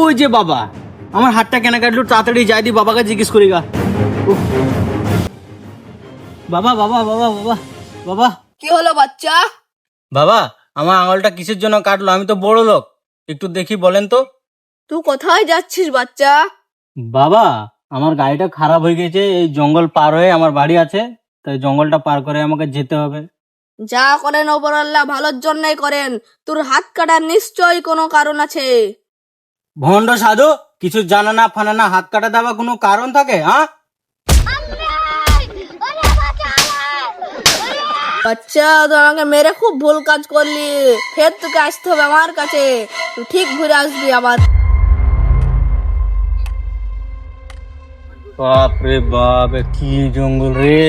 ওই যে বাবা আমার হাতটা কেন কাটলো তাড়াতাড়ি যাই দি বাবাকে জিজ্ঞেস করি গা। বাবা বাবা বাবা বাবা বাবা। কি হলো বাচ্চা? বাবা আমার আঙুলটা কিসের জন্য কাটলো? আমি তো বড় লোক একটু দেখি বলেন তো। তুই কোথায় যাচ্ছিস বাচ্চা? বাবা আমার গাড়িটা খারাপ হয়ে গেছে এই জঙ্গল পার হয়ে আমার বাড়ি আছে তাই জঙ্গলটা পার করে আমাকে যেতে হবে। যা করেন ওপর আল্লাহ ভালোর জন্যই করেন। তোর হাত কাটার নিশ্চয়ই কোনো কারণ আছে। ভণ্ড সাধু কিছু জানা না ফানা না হাত কাটা দেওয়া কোনো কারণ থাকে হ্যাঁ বাচ্চা তুই আমাকে মেরে খুব ভুল কাজ করলি। ফের তোকে আসতে হবে আমার কাছে। তুই ঠিক ঘুরে আসবি আবার। বাপ রে বাপ এ কি জঙ্গল রে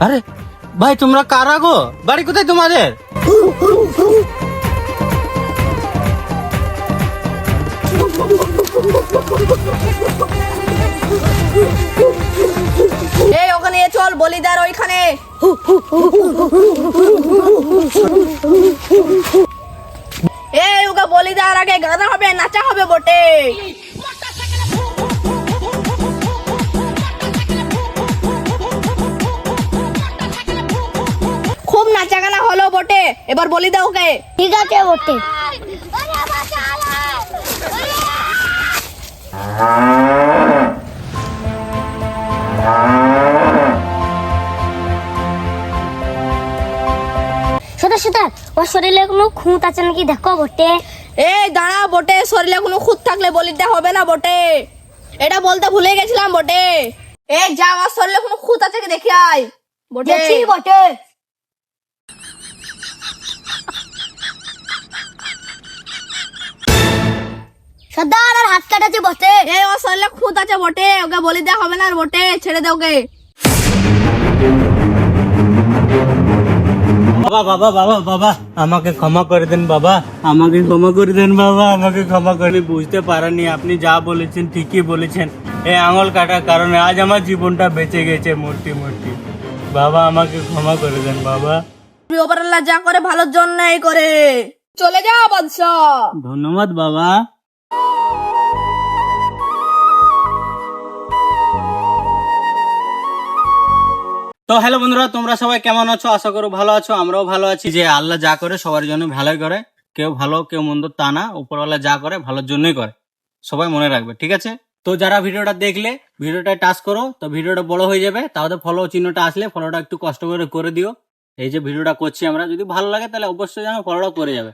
আরে, ভাই, তোমরা কারা গো? বাড়ি কোথায় তোমাদের? বলিদার ওইখানে। এই ওকে বলিদার, আগে গানা হবে নাচা হবে বটে। এবার বলি দাও ওকে। ঠিক আছে বটে। সেটা সেটা ওর শরীরে কোনো খুঁত আছে নাকি? দেখো বটে। এই দাঁড়া বটে শরীরে কোনো খুঁত থাকলে বলিতে হবে না বটে। এটা বলতে ভুলে গেছিলাম বটে। এই যা আমার শরীরে কোনো খুঁত আছে কি? দেখি আয়। বটে। বটে। বটে। শরীরে খুঁত আছে বটে ওকে বলি দেওয়া হবে না আর বটে ছেড়ে দে ওকে। বাবা বাবা বাবা বাবা আমাকে ক্ষমা করে দেন বাবা আমাকে ক্ষমা করে দেন বাবা আমাকে ক্ষমা করে বুঝতে পারেনি আপনি যা বলেছেন ঠিকই বলেছেন। এই আঙুল কাটার কারণে আজ আমার জীবনটা বেঁচে গেছে মূর্তি মূর্তি। বাবা আমাকে ক্ষমা করে দেন বাবা। তুই ওপর আল্লাহ যা করে ভালোর জন্যই করে। চলে যা বাদশাহ। ধন্যবাদ বাবা। তো হ্যালো বন্ধুরা, তোমরা সবাই কেমন আছো? আশা করো ভালো আছো, আমরাও ভালো আছি। যে আল্লাহ যা করে, সবার জন্য ভালোই করে। কেউ ভালো, কেউ মন্দ তা না, উপরওয়ালা যা করে, ভালোর জন্যই করে। সবাই মনে রাখবে, ঠিক আছে? তো যারা ভিডিওটা দেখলে, ভিডিওটা টাচ করো, তো ভিডিওটা বড় হয়ে যাবে, তাহলে ফলো চিহ্নটা আসলে ফলোটা একটু কষ্ট করে করে দিও। এই যে ভিডিওটা করছি আমরা, যদি ভালো লাগে তাহলে অবশ্যই যেন ফলোটা করে যাবে।